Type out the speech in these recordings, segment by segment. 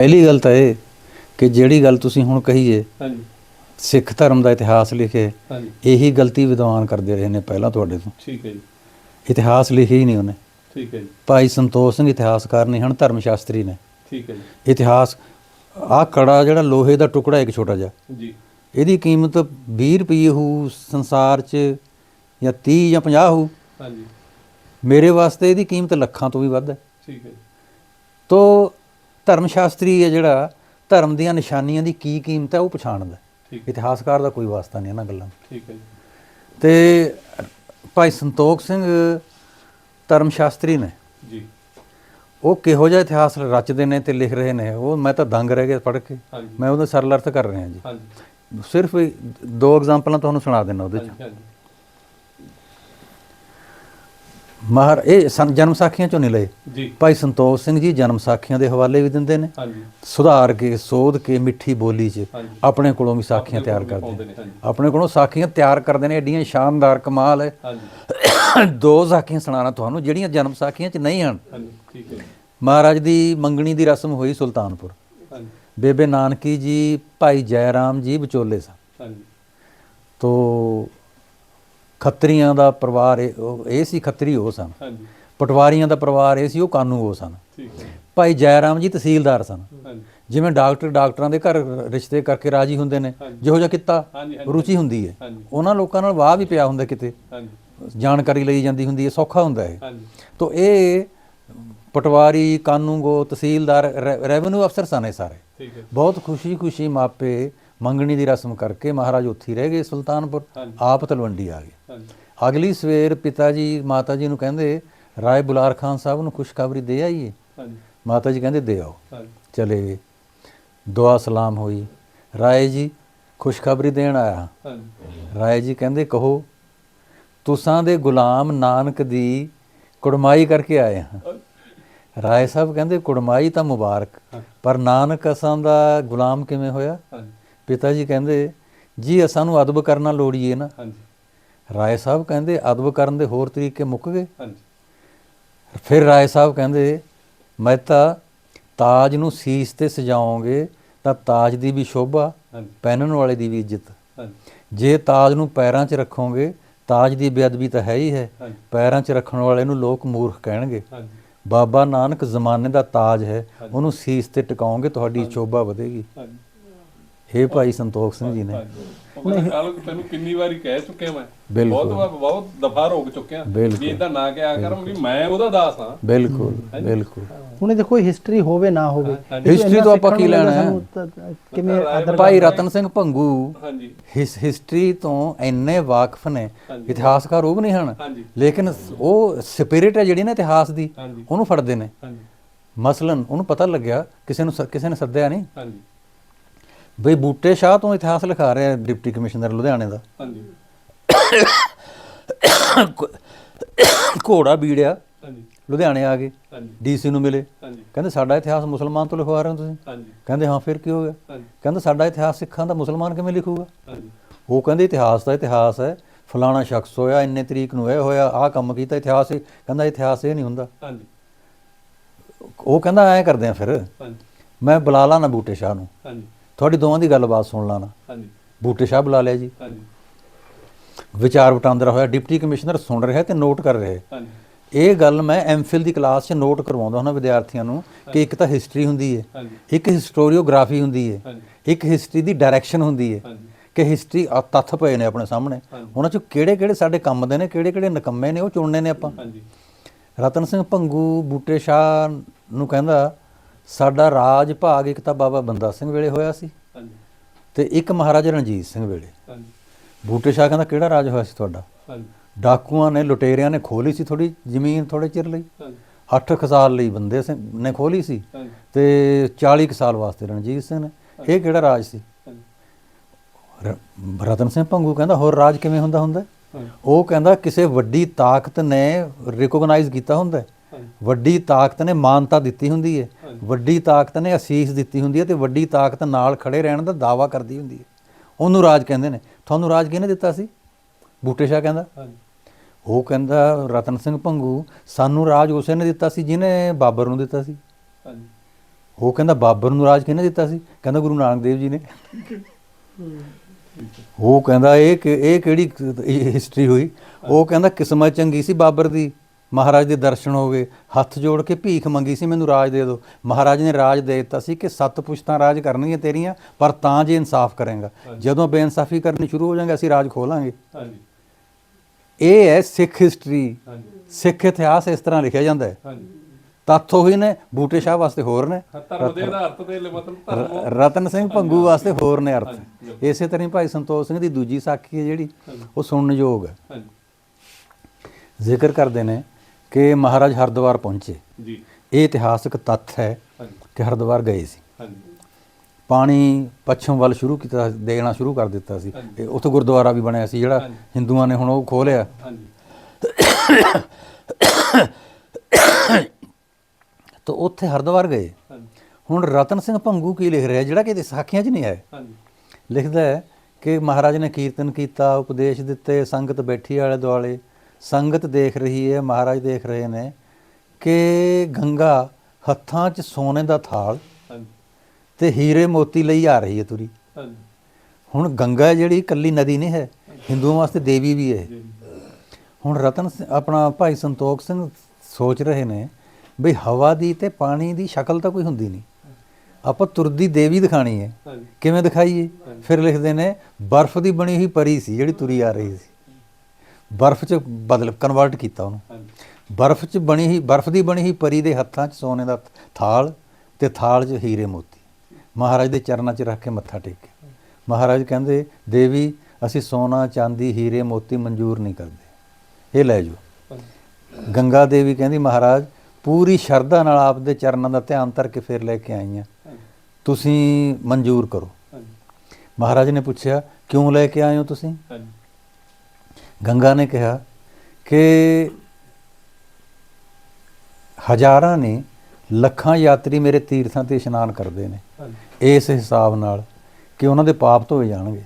ਪਹਿਲੀ ਗੱਲ ਤਾਂ ਇਹ ਕਿ ਜਿਹੜੀ ਗੱਲ ਤੁਸੀਂ ਹੁਣ ਕਹੀਏ ਹਾਂਜੀ। ਸਿੱਖ ਧਰਮ ਦਾ ਇਤਿਹਾਸ ਲਿਖੇ ਹਾਂਜੀ। ਇਹੀ ਗਲਤੀ ਵਿਦਵਾਨ ਕਰਦੇ ਰਹੇ ਨੇ ਪਹਿਲਾਂ ਤੁਹਾਡੇ ਤੋਂ। ਠੀਕ ਹੈ ਜੀ। ਇਤਿਹਾਸ ਲਿਖਿਆ ਹੀ ਨਹੀਂ ਉਹਨੇ। ਠੀਕ ਹੈ ਜੀ। ਭਾਈ ਸੰਤੋਖ ਸਿੰਘ ਇਤਿਹਾਸਕਾਰ ਨਹੀਂ ਹਨ ਧਰਮ ਸ਼ਾਸਤਰੀ ਨੇ। ਠੀਕ ਹੈ ਜੀ। ਇਤਿਹਾਸ ਆਹ ਕੜਾ ਜਿਹੜਾ ਲੋਹੇ ਦਾ ਟੁਕੜਾ ਇੱਕ ਛੋਟਾ ਜਿਹਾ ਜੀ। ਇਹਦੀ ਕੀਮਤ 20 ਰੁਪਏ ਹੋਊ ਸੰਸਾਰ 'ਚ ਜਾਂ 30 ਜਾਂ 50 ਹੋਊ। ਹਾਂਜੀ। ਮੇਰੇ ਵਾਸਤੇ ਇਹਦੀ ਕੀਮਤ ਲੱਖਾਂ ਤੋਂ ਵੀ ਵੱਧ ਹੈ। ਠੀਕ ਹੈ ਜੀ। ਤੋ ਧਰਮ ਸ਼ਾਸਤਰੀ ਹੈ ਜਿਹੜਾ ਧਰਮ ਦੀਆਂ ਨਿਸ਼ਾਨੀਆਂ ਦੀ ਕੀ ਕੀਮਤ ਹੈ ਉਹ ਪਛਾਣਦਾ ਇਤਿਹਾਸਕਾਰ ਦਾ ਕੋਈ ਵਾਸਤਾ ਨਹੀਂ ਇਹਨਾਂ ਗੱਲਾਂ। ਠੀਕ ਹੈ ਜੀ। ਤੇ ਭਾਈ ਸੰਤੋਖ ਸਿੰਘ ਧਰਮ ਸ਼ਾਸਤਰੀ ਨੇ। ਜੀ। ਉਹ ਕਿਹੋ ਜਿਹਾ ਇਤਿਹਾਸ ਰਚਦੇ ਨੇ ਤੇ ਲਿਖ ਰਹੇ ਨੇ? ਉਹ ਮੈਂ ਤਾਂ ਦੰਗ ਰਹਿ ਗਿਆ ਪੜ੍ਹ ਕੇ। ਮੈਂ ਉਹਦਾ ਸਰਲ ਅਰਥ ਕਰ ਰਿਹਾ ਜੀ। ਹਾਂਜੀ। ਸਿਰਫ ਦੋ ਐਗਜ਼ਾਮਪਲਾਂ ਤੁਹਾਨੂੰ ਸੁਣਾ ਦਿੰਦਾ ਉਹਦੇ ਚ ਹਾਂਜੀ ਹਾਂਜੀ ਮਹਾਰ ਇਹ ਜਨਮ ਸਾਖੀਆਂ ਚੋਂ ਨਹੀਂ ਲਏ ਜੀ। ਭਾਈ ਸੰਤੋਖ ਸਿੰਘ ਜੀ ਜਨਮ ਸਾਖੀਆਂ ਦੇ ਹਵਾਲੇ ਵੀ ਦਿੰਦੇ ਨੇ। ਹਾਂਜੀ। ਸੁਧਾਰ ਕੇ ਸੋਧ ਕੇ ਮਿੱਠੀ ਬੋਲੀ 'ਚ ਹਾਂਜੀ। ਆਪਣੇ ਕੋਲੋਂ ਵੀ ਸਾਖੀਆਂ ਤਿਆਰ ਕਰਦੇ ਪਾਉਂਦੇ ਨੇ। ਨੇ ਹਾਂਜੀ। ਆਪਣੇ ਕੋਲੋਂ ਸਾਖੀਆਂ ਤਿਆਰ ਕਰਦੇ ਨੇ ਏਡੀਆਂ ਸ਼ਾਨਦਾਰ ਕਮਾਲ ਹੈ। ਹਾਂਜੀ। ਦੋ ਸਾਖੀਆਂ ਸੁਣਾਣਾ ਤੁਹਾਨੂੰ ਜਿਹੜੀਆਂ ਜਨਮ ਸਾਖੀਆਂ 'ਚ ਨਹੀਂ ਹਨ। ਹਾਂਜੀ ਠੀਕ ਹੈ ਜੀ। ਮਹਾਰਾਜ ਦੀ ਮੰਗਣੀ ਦੀ ਰਸਮ ਹੋਈ ਸੁਲਤਾਨਪੁਰ। ਹਾਂਜੀ। ਬੇਬੇ ਨਾਨਕੀ ਜੀ ਭਾਈ ਜੈ ਰਾਮ ਜੀ ਵਿਚੋਲੇ ਸਨ। ਹਾਂਜੀ। ਤੋ ਖੱਤਰੀਆਂ ਦਾ ਪਰਿਵਾਰ ਇਹ ਸੀ ਖੱਤਰੀ ਉਹ ਸਨ। ਹਾਂਜੀ। ਪਟਵਾਰੀਆਂ ਦਾ ਪਰਿਵਾਰ ਇਹ ਸੀ ਉਹ ਕਾਨੂੰ ਉਹ ਸਨ। ਠੀਕ ਭਾਈ ਜੈ ਰਾਮ ਜੀ ਤਹਿਸੀਲਦਾਰ ਸਨ। ਹਾਂਜੀ। ਜਿਵੇਂ ਡਾਕਟਰ ਡਾਕਟਰਾਂ ਦੇ ਘਰ ਰਿਸ਼ਤੇ ਕਰਕੇ ਰਾਜੀ ਹੁੰਦੇ ਨੇ। ਜਿਹੋ ਜਿਹਾ ਕਿੱਤਾ ਰੁਚੀ ਹੁੰਦੀ ਹੈ। ਉਹਨਾਂ ਲੋਕਾਂ ਨਾਲ ਵਾਹ ਵੀ ਪਿਆ ਹੁੰਦਾ ਕਿਤੇ। ਹਾਂਜੀ। ਜਾਣਕਾਰੀ ਲਈ ਜਾਂਦੀ ਹੁੰਦੀ ਹੈ ਸੌਖਾ ਹੁੰਦਾ ਹੈ ਹਾਂਜੀ। ਤੋ ਇਹ ਪਟਵਾਰੀ ਕਾਨੂੰਗੋ ਤਹਿਸੀਲਦਾਰ ਰੈਵਨਿਊ ਅਫਸਰ ਸਨ ਇਹ ਸਾਰੇ। ਠੀਕ ਹੈ। ਬਹੁਤ ਖੁਸ਼ੀ-ਖੁਸ਼ੀ ਮਾਪੇ ਮੰਗਣੀ ਦੀ ਰਸਮ ਕਰਕੇ ਮਹਾਰਾਜ ਉੱਥੇ ਰਹਿ ਗਏ ਸੁਲਤਾਨਪੁਰ। ਆਪ ਤਲਵੰਡੀ ਆ ਗਏ। ਅਗਲੀ ਸਵੇਰ ਪਿਤਾ ਜੀ ਮਾਤਾ ਜੀ ਨੂੰ ਕਹਿੰਦੇ ਰਾਏ ਬੁਲਾਰ ਖਾਨ ਸਾਹਿਬ ਨੂੰ ਖੁਸ਼ਖਬਰੀ ਦੇ ਆਈਏ? ਮਾਤਾ ਜੀ ਕਹਿੰਦੇ ਦੇ ਆਓ। ਚਲੇ ਗਏ। ਦੁਆ ਸਲਾਮ ਹੋਈ। ਰਾਏ ਜੀ ਖੁਸ਼ਖਬਰੀ ਦੇਣ ਆਇਆ ਰਾਏ ਜੀ ਕਹਿੰਦੇ ਕਹੋ ਤੁਸਾਂ ਦੇ ਗੁਲਾਮ ਨਾਨਕ ਦੀ ਕੁੜਮਾਈ ਕਰਕੇ ਆਏ ਹਾਂ। ਰਾਏ ਸਾਹਿਬ ਕਹਿੰਦੇ ਕੁੜਮਾਈ ਤਾਂ ਮੁਬਾਰਕ। ਪਰ ਨਾਨਕ ਅਸਾਂ ਦਾ ਗੁਲਾਮ ਕਿਵੇਂ ਹੋਇਆ? ਪਿਤਾ ਜੀ ਕਹਿੰਦੇ ਜੀ ਅਸਾਂ ਨੂੰ ਅਦਬ ਕਰਨਾ ਲੋੜੀਏ ਨਾ। ਹਾਂਜੀ। ਰਾਏ ਸਾਹਿਬ ਕਹਿੰਦੇ ਅਦਬ ਕਰਨ ਦੇ ਹੋਰ ਤਰੀਕੇ ਮੁੱਕ ਗਏ? ਹਾਂਜੀ। ਫਿਰ ਰਾਏ ਸਾਹਿਬ ਕਹਿੰਦੇ ਮੈਂ ਤਾਂ ਤਾਜ ਨੂੰ ਸੀਸ ਤੇ ਸਜਾਓਗੇ ਤਾਂ ਤਾਜ ਦੀ ਵੀ ਸ਼ੋਭਾ ਪਹਿਨਣ ਵਾਲੇ ਦੀ ਵੀ ਇੱਜ਼ਤ। ਹਾਂਜੀ। ਜੇ ਤਾਜ ਨੂੰ ਪੈਰਾਂ 'ਚ ਰੱਖੋਗੇ ਤਾਜ ਦੀ ਬੇਅਦਬੀ ਤਾਂ ਹੈ ਹੀ ਹੈ। ਪੈਰਾਂ 'ਚ ਰੱਖਣ ਵਾਲੇ ਨੂੰ ਲੋਕ ਮੂਰਖ ਕਹਿਣਗੇ। ਹਾਂਜੀ। ਬਾਬਾ ਨਾਨਕ ਜ਼ਮਾਨੇ ਦਾ ਤਾਜ ਹੈ ਉਹਨੂੰ ਸੀਸ ਤੇ ਟਿਕਾਓਗੇ ਤੁਹਾਡੀ ਸ਼ੋਭਾ ਵਧੇਗੀ। ਇਹ ਭਾਈ ਸੰਤੋਖ ਸਿੰਘ ਜੀ ਨੇ। ਕਹਿੰਦਾ ਕੱਲ ਤੈਨੂੰ ਕਿੰਨੀ ਵਾਰੀ ਕਹਿ ਚੁੱਕਿਆ ਮੈਂ। ਬਿਲਕੁਲ। ਬਹੁਤ ਵਾਰ ਬਹੁਤ ਦਫਾ ਰੋਕ ਚੁੱਕਿਆ। ਵੀ ਇਦਾਂ ਨਾ ਕਿਹਾ ਕਰ ਵੀ ਮੈਂ ਉਹਦਾ ਦਾਸ ਹਾਂ। ਬਿਲਕੁਲ ਬਿਲਕੁਲ। ਹੁਣ ਇਹ ਦੇਖੋ ਹਿਸਟਰੀ ਹੋਵੇ ਨਾ ਹੋਵੇ। History ਤੋਂ ਆਪਾਂ ਕੀ ਲੈਣਾ ਹੈ? ਕਿਵੇਂ ਆਦਰ ਭਾਈ ਰਤਨ ਸਿੰਘ ਭੰਗੂ ਹਾਂਜੀ। ਹਿਸ ਹਿਸਟਰੀ ਤੋਂ ਇੰਨੇ ਵਾਕਿਫ ਨੇ। ਇਤਿਹਾਸਕਾਰ ਉਹ ਵੀ ਨਹੀਂ ਹਨ। ਹਾਂਜੀ। ਲੇਕਿਨ ਉਹ ਸਪਿਰਿਟ ਹੈ ਜਿਹੜੀ ਨਾ ਇਤਿਹਾਸ ਦੀ ਉਹਨੂੰ ਫੜਦੇ ਨੇ। ਹਾਂਜੀ। ਮਸਲਨ ਉਹਨੂੰ ਪਤਾ ਲੱਗਿਆ ਕਿਸੇ ਨੂੰ ਕਿਸੇ ਨੇ ਸੱਦਿਆ ਨਹੀਂ। ਹਾਂਜੀ। ਬਈ ਬੂਟੇ ਸ਼ਾਹ ਤੋਂ ਇਤਿਹਾਸ ਲਿਖਾ ਰਿਹਾ ਡਿਪਟੀ ਕਮਿਸ਼ਨਰ ਲੁਧਿਆਣੇ ਦਾ। ਹਾਂਜੀ। ਘੋੜਾ ਬੀੜਿਆ ਹਾਂਜੀ। ਲੁਧਿਆਣੇ ਆ ਗਏ ਹਾਂਜੀ। ਡੀਸੀ ਨੂੰ ਮਿਲੇ। ਹਾਂਜੀ। ਕਹਿੰਦੇ ਸਾਡਾ ਇਤਿਹਾਸ ਮੁਸਲਮਾਨ ਤੋਂ ਲਿਖਵਾ ਰਹੇ ਹੋ ਤੁਸੀਂ? ਹਾਂਜੀ। ਕਹਿੰਦੇ ਹਾਂ ਫਿਰ ਕੀ ਹੋ ਗਿਆ? ਹਾਂਜੀ। ਕਹਿੰਦਾ ਸਾਡਾ ਇਤਿਹਾਸ ਸਿੱਖਾਂ ਦਾ ਮੁਸਲਮਾਨ ਕਿਵੇਂ ਲਿਖੂਗਾ? ਹਾਂਜੀ। ਉਹ ਕਹਿੰਦੇ ਇਤਿਹਾਸ ਦਾ ਇਤਿਹਾਸ ਹੈ ਫਲਾਣਾ ਸ਼ਖਸ ਹੋਇਆ ਇੰਨੇ ਤਰੀਕ ਨੂੰ ਇਹ ਹੋਇਆ ਆਹ ਕੰਮ ਕੀਤਾ ਇਤਿਹਾਸ ਕਹਿੰਦਾ ਇਤਿਹਾਸ ਇਹ ਨਹੀਂ ਹੁੰਦਾ। ਹਾਂਜੀ। ਉਹ ਕਹਿੰਦਾ ਐਂ ਕਰਦੇ ਆ ਫਿਰ। ਹਾਂਜੀ। ਮੈਂ ਬੁਲਾ ਲਾ ਨਾ ਬੂਟੇ ਸ਼ਾਹ ਨੂੰ। ਹਾਂਜੀ। ਤੁਹਾਡੀ ਦੋਵਾਂ ਦੀ ਗੱਲਬਾਤ ਸੁਣ ਲਾ ਨਾ। ਹਾਂਜੀ। ਬੂਟੇ ਸ਼ਾਹ ਬੁਲਾ ਲਿਆ ਜੀ। ਹਾਂਜੀ। ਵਿਚਾਰ ਵਟਾਂਦਰਾ ਹੋਇਆ ਡਿਪਟੀ ਕਮਿਸ਼ਨਰ ਸੁਣ ਰਿਹਾ ਤੇ ਨੋਟ ਕਰ ਰਿਹਾ। ਹਾਂਜੀ। ਇਹ ਗੱਲ ਮੈਂ ਐਮਫਿਲ ਦੀ ਕਲਾਸ 'ਚ ਨੋਟ ਕਰਵਾਉਂਦਾ ਹੁੰਦਾ ਵਿਦਿਆਰਥੀਆਂ ਨੂੰ ਕਿ ਇੱਕ ਤਾਂ ਹਿਸਟਰੀ ਹੁੰਦੀ ਹੈ ਇੱਕ ਹਿਸਟੋਰੀਓਗ੍ਰਾਫੀ ਹੁੰਦੀ ਹੈ ਇੱਕ ਹਿਸਟਰੀ ਦੀ ਡਾਇਰੈਕਸ਼ਨ ਹੁੰਦੀ ਹੈ ਕਿ ਹਿਸਟਰੀ ਤੱਥ ਪਏ ਨੇ ਆਪਣੇ ਸਾਹਮਣੇ। ਉਹਨਾਂ 'ਚ ਕਿਹੜੇ ਕਿਹੜੇ ਸਾਡੇ ਕੰਮ ਦੇ ਨੇ ਕਿਹੜੇ ਕਿਹੜੇ ਨਕੰਮੇ ਨੇ ਉਹ ਚੁਣਨੇ ਨੇ ਆਪਾਂ। ਹਾਂਜੀ। ਰਤਨ ਸਿੰਘ ਭੰਗੂ ਬੂਟੇ ਸ਼ਾਹ ਨੂੰ ਕਹਿੰਦਾ ਸਾਡਾ ਰਾਜ ਭਾਗ ਇੱਕ ਤਾਂ ਬਾਬਾ ਬੰਦਾ ਸਿੰਘ ਵੇਲੇ ਹੋਇਆ ਸੀ ਹਾਂਜੀ। ਤੇ ਇੱਕ ਮਹਾਰਾਜਾ ਰਣਜੀਤ ਸਿੰਘ ਵੇਲੇ। ਹਾਂਜੀ। ਬੂਟੇ ਸ਼ਾਹ ਕਹਿੰਦਾ ਕਿਹੜਾ ਰਾਜ ਹੋਇਆ ਸੀ ਤੁਹਾਡਾ? ਹਾਂਜੀ। ਡਾਕੂਆਂ ਨੇ ਲੁਟੇਰਿਆਂ ਨੇ ਖੋਲੀ ਸੀ ਥੋੜੀ ਜ਼ਮੀਨ ਥੋੜੇ ਚਿਰ ਲਈ। ਹਾਂਜੀ। 8 ਕੁ ਸਾਲ ਲਈ ਬੰਦੇ ਸਿੰਘ ਨੇ ਖੋਲੀ ਸੀ। ਤੇ 40 ਕੁ ਸਾਲ ਵਾਸਤੇ ਰਣਜੀਤ ਸਿੰਘ ਨੇ। ਇਹ ਕਿਹੜਾ ਰਾਜ ਸੀ? ਰਤਨ ਸਿੰਘ ਭੰਗੂ ਕਹਿੰਦਾ ਹੋਰ ਰਾਜ ਕਿਵੇਂ ਹੁੰਦਾ ਹੁੰਦਾ? ਉਹ ਕਹਿੰਦਾ ਕਿਸੇ ਵੱਡੀ ਤਾਕਤ ਨੇ ਰਿਕੋਗਨਾਈਜ਼ ਕੀਤਾ ਹੁੰਦਾ ਵੱਡੀ ਤਾਕਤ ਨੇ ਮਾਨਤਾ ਦਿੱਤੀ ਹੁੰਦੀ ਹੈ। ਵੱਡੀ ਤਾਕਤ ਨੇ ਅਸੀਸ ਦਿੱਤੀ ਹੁੰਦੀ ਹੈ ਤੇ ਵੱਡੀ ਤਾਕਤ ਨਾਲ ਖੜੇ ਰਹਿਣ ਦਾ ਦਾਵਾ ਕਰਦੀ ਹੁੰਦੀ ਹੈ ਉਹਨੂੰ ਰਾਜ ਕਹਿੰਦੇ ਨੇ। ਤੁਹਾਨੂੰ ਰਾਜ ਕਿਹਨੇ ਦਿੱਤਾ ਸੀ? ਬੂਟੇ ਸ਼ਾਹ ਕਹਿੰਦਾ। ਉਹ ਕਹਿੰਦਾ ਰਤਨ ਸਿੰਘ ਭੰਗੂ ਸਾਨੂੰ ਰਾਜ ਉਸੇ ਨੇ ਦਿੱਤਾ ਸੀ ਜਿਹਨੇ ਬਾਬਰ ਨੂੰ ਦਿੱਤਾ ਸੀ। ਉਹ ਕਹਿੰਦਾ ਬਾਬਰ ਨੂੰ ਰਾਜ ਕਿਹਨੇ ਦਿੱਤਾ ਸੀ? ਕਹਿੰਦਾ ਗੁਰੂ ਨਾਨਕ ਦੇਵ ਜੀ ਨੇ। ਉਹ ਕਹਿੰਦਾ ਇਹ ਇਹ ਕਿਹੜੀ ਹਿਸਟਰੀ ਹੋਈ? ਉਹ ਕਹਿੰਦਾ ਕਿਸਮਤ ਚੰਗੀ ਸੀ ਬਾਬਰ ਦੀ। ਮਹਾਰਾਜ ਦੇ ਦਰਸ਼ਨ ਹੋ ਗਏ ਹੱਥ ਜੋੜ ਕੇ ਭੀਖ ਮੰਗੀ ਸੀ ਮੈਨੂੰ ਰਾਜ ਦੇ ਦਿਓ। ਮਹਾਰਾਜ ਨੇ ਰਾਜ ਦੇ ਦਿੱਤਾ ਸੀ ਕਿ ਸੱਤ ਪੁਸ਼ਤਾਂ ਰਾਜ ਕਰਨਗੀਆਂ ਤੇਰੀਆਂ ਪਰ ਤਾਂ ਜੇ ਇਨਸਾਫ ਕਰੇਗਾ। ਜਦੋਂ ਬੇਇਨਸਾਫੀ ਕਰਨੀ ਸ਼ੁਰੂ ਹੋ ਜਾਏਗਾ ਅਸੀਂ ਰਾਜ ਖੋਲਾਂਗੇ। ਹਾਂਜੀ। ਇਹ ਹੈ ਸਿੱਖ ਹਿਸਟਰੀ ਹਾਂਜੀ। ਸਿੱਖ ਇਤਿਹਾਸ ਇਸ ਤਰ੍ਹਾਂ ਲਿਖਿਆ ਜਾਂਦਾ ਹੈ। ਹਾਂਜੀ। ਤੱਥ ਉਹੀ ਨੇ ਬੂਟੇ ਸ਼ਾਹ ਵਾਸਤੇ ਹੋਰ ਨੇ। ਧਰਮ ਦੇ ਤੇ ਮਤਲਬ ਰਤਨ ਸਿੰਘ ਭੰਗੂ ਵਾਸਤੇ ਹੋਰ ਨੇ ਅਰਥ। ਇਸੇ ਤਰ੍ਹਾਂ ਹੀ ਭਾਈ ਸੰਤੋਖ ਸਿੰਘ ਦੀ ਦੂਜੀ ਸਾਖੀ ਹੈ ਜਿਹੜੀ ਉਹ ਸੁਣਨ ਯੋਗ ਹੈ। ਹਾਂਜੀ। ਜ਼ਿਕਰ ਕਰਦੇ ਨੇ ਕਿ ਮਹਾਰਾਜ ਹਰਿਦੁਆਰ ਪਹੁੰਚੇ। ਜੀ। ਇਹ ਇਤਿਹਾਸਕ ਤੱਥ ਹੈ ਕਿ ਹਰਿਦੁਆਰ ਗਏ ਸੀ। ਹਾਂਜੀ। ਪਾਣੀ ਪੱਛਮ ਵੱਲ ਸ਼ੁਰੂ ਕੀਤਾ ਦੇਣਾ ਸ਼ੁਰੂ ਕਰ ਦਿੱਤਾ ਸੀ। ਤੇ ਉੱਥੇ ਗੁਰਦੁਆਰਾ ਵੀ ਬਣਿਆ ਸੀ ਜਿਹੜਾ। ਹਿੰਦੂਆਂ ਨੇ ਹੁਣ ਉਹ ਖੋਲਿਆ ਹਾਂਜੀ। ਤਾਂ ਉੱਥੇ ਹਰਿਦੁਆਰ ਗਏ। ਹੁਣ ਰਤਨ ਸਿੰਘ ਭੰਗੂ ਕੀ ਲਿਖ ਰਿਹਾ ਜਿਹੜਾ ਕਿ ਇਹਦੇ ਸਾਖੀਆਂ 'ਚ ਨਹੀਂ ਹੈ ਹਾਂਜੀ। ਲਿਖਦਾ ਹੈ ਕਿ ਮਹਾਰਾਜ ਨੇ ਕੀਰਤਨ ਕੀਤਾ ਉਪਦੇਸ਼ ਦਿੱਤੇ ਸੰਗਤ ਬੈਠੀ ਆਲੇ ਦੁਆਲੇ। ਸੰਗਤ ਦੇਖ ਰਹੀ ਹੈ ਮਹਾਰਾਜ ਦੇਖ ਰਹੇ ਨੇ ਕਿ ਗੰਗਾ ਹੱਥਾਂ 'ਚ ਸੋਨੇ ਦਾ ਥਾਲ ਤੇ ਹੀਰੇ ਮੋਤੀ ਲਈ ਆ ਰਹੀ ਹੈ ਤੁਰੀ। ਹਾਂਜੀ। ਹੁਣ ਗੰਗਾ ਜਿਹੜੀ ਇਕੱਲੀ ਨਦੀ ਨਹੀਂ ਹੈ ਹਿੰਦੂਆਂ ਵਾਸਤੇ ਦੇਵੀ ਵੀ ਹੈ। ਹੁਣ ਰਤਨ ਆਪਣਾ ਭਾਈ ਸੰਤੋਖ ਸਿੰਘ ਸੋਚ ਰਹੇ ਨੇ ਵੀ ਹਵਾ ਦੀ ਤੇ ਪਾਣੀ ਦੀ ਸ਼ਕਲ ਤਾਂ ਕੋਈ ਹੁੰਦੀ ਨਹੀਂ। ਆਪਾਂ ਤੁਰਦੀ ਦੇਵੀ ਦਿਖਾਣੀ ਹੈ। ਕਿਵੇਂ ਦਿਖਾਈਏ? ਫਿਰ ਲਿਖਦੇ ਨੇ ਬਰਫ਼ ਦੀ ਬਣੀ ਹੋਈ ਪਰੀ ਸੀ ਜਿਹੜੀ ਤੁਰੀ ਆ ਰਹੀ ਸੀ। ਬਰਫ਼ 'ਚ ਬਦਲ ਕਨਵਰਟ ਕੀਤਾ ਉਹਨੂੰ। ਬਰਫ਼ 'ਚ ਬਣੀ ਹੋਈ ਬਰਫ਼ ਦੀ ਬਣੀ ਹੋਈ ਪਰੀ ਦੇ ਹੱਥਾਂ 'ਚ ਸੋਨੇ ਦਾ ਥਾਲ ਤੇ ਥਾਲ 'ਚ ਹੀਰੇ ਮੋਤੀ। ਮਹਾਰਾਜ ਦੇ ਚਰਨਾਂ 'ਚ ਰੱਖ ਕੇ ਮੱਥਾ ਟੇਕਿਆ ਮਹਾਰਾਜ ਕਹਿੰਦੇ ਦੇਵੀ ਅਸੀਂ ਸੋਨਾ ਚਾਂਦੀ ਹੀਰੇ ਮੋਤੀ ਮਨਜ਼ੂਰ ਨਹੀਂ ਕਰਦੇ। ਇਹ ਲੈ ਜਾਓ। ਗੰਗਾ ਦੇਵੀ ਕਹਿੰਦੀ ਮਹਾਰਾਜ ਪੂਰੀ ਸ਼ਰਧਾ ਨਾਲ ਆਪ ਦੇ ਚਰਨਾਂ ਦਾ ਧਿਆਨ ਧਰ ਕੇ ਫਿਰ ਲੈ ਕੇ ਆਈਆਂ। ਤੁਸੀਂ ਮਨਜ਼ੂਰ ਕਰੋ। ਮਹਾਰਾਜ ਨੇ ਪੁੱਛਿਆ ਕਿਉਂ ਲੈ ਕੇ ਆਏ ਹੋ ਤੁਸੀਂ? ਗੰਗਾ ਨੇ ਕਿਹਾ ਕਿ ਹਜ਼ਾਰਾਂ ਨੇ ਲੱਖਾਂ ਯਾਤਰੀ ਮੇਰੇ ਤੀਰਥਾਂ ਤੇ ਇਸ਼ਨਾਨ ਕਰਦੇ ਨੇ ਇਸ ਹਿਸਾਬ ਨਾਲ ਕਿ ਉਹਨਾਂ ਦੇ ਪਾਪ ਧੋਏ ਜਾਣਗੇ।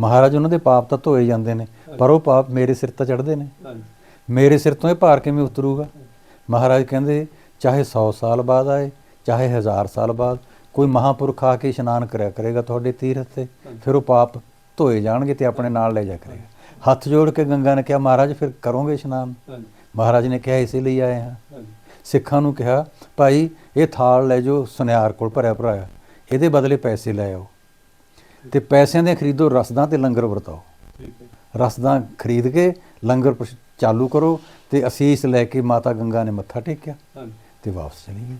ਮਹਾਰਾਜ ਉਹਨਾਂ ਦੇ ਪਾਪ ਤਾਂ ਧੋਏ ਜਾਂਦੇ ਨੇ ਪਰ ਉਹ ਪਾਪ ਮੇਰੇ ਸਿਰ ਤੇ ਚੜਦੇ ਨੇ। ਮੇਰੇ ਸਿਰ ਤੋਂ ਇਹ ਭਾਰ ਕਿਵੇਂ ਉਤਰੂਗਾ? ਮਹਾਰਾਜ ਕਹਿੰਦੇ ਚਾਹੇ 100 ਸਾਲ ਬਾਅਦ ਆਏ ਚਾਹੇ ਹਜ਼ਾਰ ਸਾਲ ਬਾਅਦ ਕੋਈ ਮਹਾਪੁਰਖ ਆ ਕੇ ਇਸ਼ਨਾਨ ਕਰਿਆ ਕਰੇਗਾ ਤੁਹਾਡੇ ਤੀਰਥ ਤੇ ਫਿਰ ਉਹ ਪਾਪ ਧੋਏ ਜਾਣਗੇ ਤੇ ਆਪਣੇ ਨਾਲ ਲੈ ਜਾ ਕਰੇਗਾ। ਹੱਥ ਜੋੜ ਕੇ ਗੰਗਾ ਨੇ ਕਿਹਾ ਮਹਾਰਾਜ ਫਿਰ ਕਰੋਗੇ ਇਸ਼ਨਾਨ? ਮਹਾਰਾਜ ਨੇ ਕਿਹਾ ਇਸੇ ਲਈ ਆਏ ਹਾਂ। ਸਿੱਖਾਂ ਨੂੰ ਕਿਹਾ ਭਾਈ ਇਹ ਥਾਲ ਲੈ ਜਾਓ ਸੁਨਿਆਰ ਕੋਲ ਭਰਿਆ ਭਰਾਇਆ ਇਹਦੇ ਬਦਲੇ ਪੈਸੇ ਲੈ ਆਓ ਤੇ ਪੈਸਿਆਂ ਦੇ ਖਰੀਦੋ ਰਸਦਾਂ ਤੇ ਲੰਗਰ ਵਰਤਾਓ। ਰਸਦਾਂ ਖਰੀਦ ਕੇ ਲੰਗਰ ਚਾਲੂ ਕਰੋ ਤੇ ਅਸੀਸ ਲੈ ਕੇ ਮਾਤਾ ਗੰਗਾ ਨੇ ਮੱਥਾ ਟੇਕਿਆ ਤੇ ਵਾਪਸ ਚਲੀ ਗਈ।